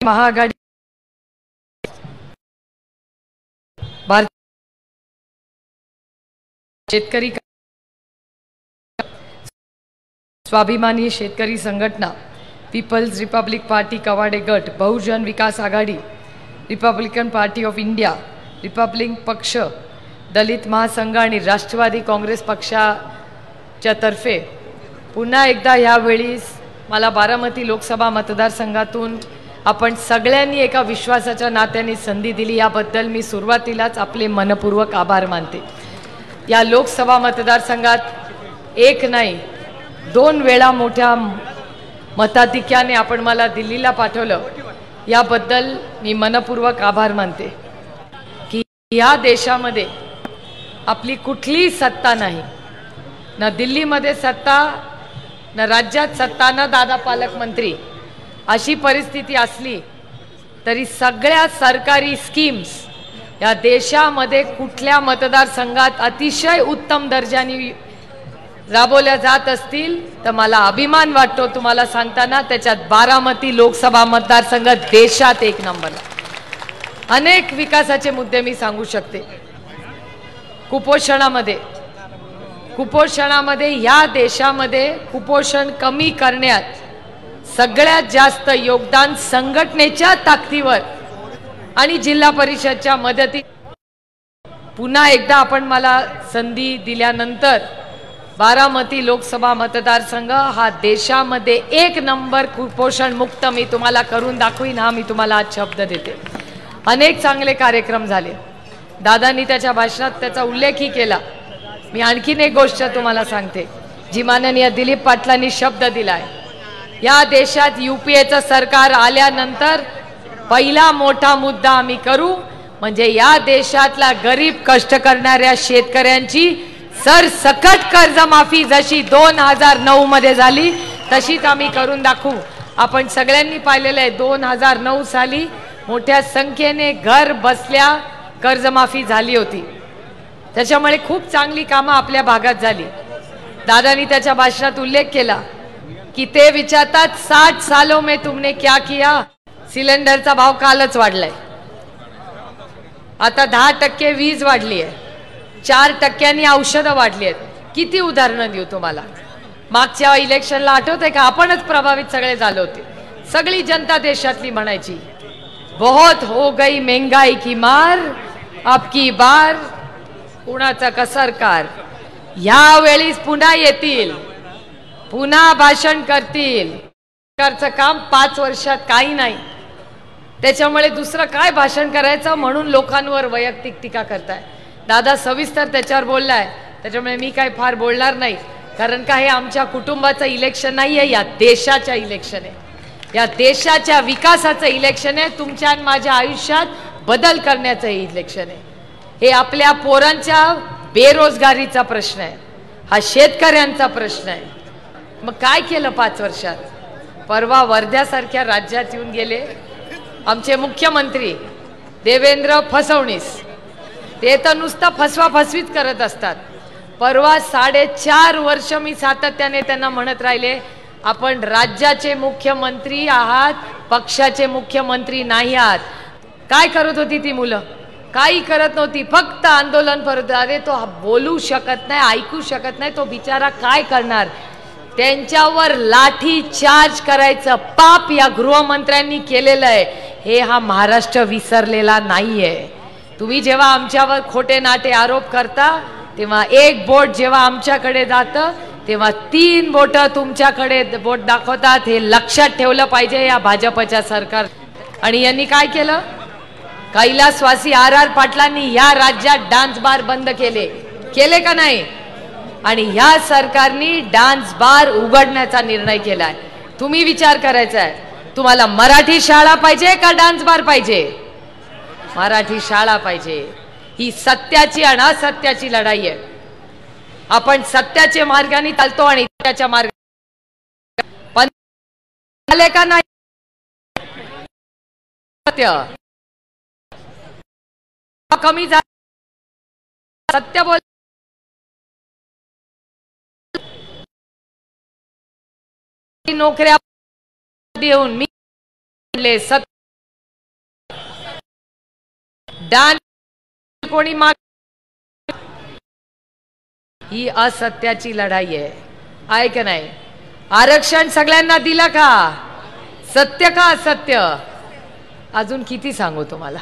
महाआघाडी. शेतकरी स्वाभिमानी शेतकरी संघटना पीपल्स रिपब्लिक पार्टी कवाडे गट Bahujan Vikas Aghadi republican party of India republic पक्ष दलित महासंघ आणि राष्ट्रवादी काँग्रेस पक्षाच्या तर्फे पुन्हा एकदा ह्यावेळी मला बारामती लोकसभा मतदारसंघातून आपण सगळ्यांनी एका विश्वासाच्या नात्याने संधी दिली याबद्दल मी सुरुवातीलाच आपले मनपूर्वक आभार मानते. या लोकसभा मतदारसंघात एक नाही दोन वेळा मोठ्या मताधिक्याने आपण मला दिल्लीला पाठवलं. याबद्दल मी मनपूर्वक आभार मानते. की या देशामध्ये आपली कुठलीही सत्ता नाही. न दिल्लीमध्ये सत्ता न राज्यात सत्ता न दादा पालकमंत्री. अशी परिस्थिती असली तरी सगळ्या सरकारी स्कीम्स या देशामध्ये कुठल्या मतदारसंघात अतिशय उत्तम दर्जाने राबवल्या जात असतील तर मला अभिमान वाटतो तुम्हाला सांगताना. त्याच्यात बारामती लोकसभा मतदारसंघ देशात एक नंबर अनेक विकासाचे मुद्दे मी सांगू शकते. कुपोषणामध्ये. कुपोषणामध्ये या देशामध्ये कुपोषण कमी करण्यात सगळ्यात जास्त योगदान संघटनेच्या ताकदीवर आणि जिल्हा परिषदच्या मदती पुन्हा एकदा आपण मला संधी दिल्यानंतर बारामती लोकसभा मतदारसंघ हा देशामध्ये एक नंबर कुपोषण मुक्त मी तुम्हाला करून दाखवीन हा मी तुम्हाला आज शब्द देते. अनेक चांगले कार्यक्रम झाले. दादांनी त्याच्या भाषणात त्याचा उल्लेखही केला. मी आणखीन एक गोष्ट तुम्हाला सांगते. जी माननीय दिलीप पाटलांनी शब्द दिला आहे या देशात युपीएचं सरकार आल्यानंतर पहिला मोठा मुद्दा आम्ही करू म्हणजे या देशातला गरीब कष्ट करणाऱ्या शेतकऱ्यांची सरसकट कर्जमाफी जशी दोन हजार नऊ मध्ये झाली तशीच आम्ही करून दाखवू. आपण सगळ्यांनी पाहिलेलं आहे दोन हजार नऊ साली मोठ्या संख्येने घर बसल्या कर्जमाफी झाली होती. त्याच्यामुळे खूप चांगली कामं आपल्या भागात झाली. दादानी त्याच्या भाषणात उल्लेख केला. की ते विचारतात साठ सालों में तुमने क्या किया? सिलेंडरचा भाव कालच वाढलाय. आता दहा टक्के वीज वाढली आहे चार टक्क्यांनी औषधं वाढली आहेत किती उदाहरणं देऊ तुम्हाला? मागच्या इलेक्शनला आठवत आहे का? आपणच प्रभावित सगळे झालो होते. सगळी जनता देशातली म्हणायची बहुत हो गई महंगाई की मार आपकी बार कुणाचा का सरकार वेळीस पुन्हा येतील. पुन्हा भाषण करतील. सरकारचं काम पाच वर्षात काही नाही. त्याच्यामुळे दुसरं काय भाषण करायचं म्हणून लोकांवर वैयक्तिक टीका करताय. दादा सविस्तर त्याच्यावर बोललाय. त्याच्यामुळे मी काय फार बोलणार नाही. कारण का हे आमच्या कुटुंबाचं इलेक्शन नाही आहे या देशाच्या इलेक्शन आहे. या देशाच्या विकासाचं इलेक्शन आहे. तुमच्या आणि माझ्या आयुष्यात बदल करण्याचं इलेक्शन आहे. हे आपल्या पोरांच्या बेरोजगारीचा प्रश्न आहे. हा शेतकऱ्यांचा प्रश्न आहे. मग काय केलं पाच वर्षात? परवा वर्ध्यासारख्या राज्यात येऊन गेले. आमचे मुख्यमंत्री देवेंद्र फसवणीस ते तर नुसतं फसवा फसवीत करत असतात. परवा साडेचार वर्ष मी सातत्याने त्यांना म्हणत राहिले आपण राज्याचे मुख्यमंत्री आहात पक्षाचे मुख्यमंत्री नाही आहात. काय करत होती ती मुलं? काही करत नव्हती फक्त आंदोलन करत अरे तो बोलू शकत नाही ऐकू शकत नाही तो बिचारा काय करणार? त्यांच्यावर लाठी चार्ज करायचं पाप या गृहमंत्र्यांनी केलेलं आहे. हे हा महाराष्ट्र विसरलेला नाहीये. तुम्ही जेव्हा आमच्यावर खोटे नाटे आरोप करता तेव्हा एक बोट जेव्हा आमच्याकडे जातं तेव्हा तीन बोट तुमच्याकडे बोट दाखवतात. हे लक्षात ठेवलं पाहिजे या भाजपच्या सरकार. आणि यांनी काय केलं? कैलासवासी आर आर पाटलांनी या राज्यात डान्स बार बंद केले. केले का नाही? आणि ह्या सरकारने डान्स बार उघडण्याचा निर्णय केलाय. तुम्ही विचार करायचा आहे तुम्हाला मराठी शाळा पाहिजे का डान्स बार पाहिजे? मराठी शाळा पाहिजे. ही सत्याची आणि असत्याची लढाई आहे. आपण सत्याच्या मार्गाने चालतो आणि त्याच्या मार्ग पण झाले का नाही? सत्य. कमी झालं. सत्य बोल नोकऱ्या देऊन मी सत कोणी माग ही असत्याची लढाई आहे. आहे का नाही आरक्षण सगळ्यांना दिलं का? सत्य का असत्य? अजून किती सांगू तुम्हाला?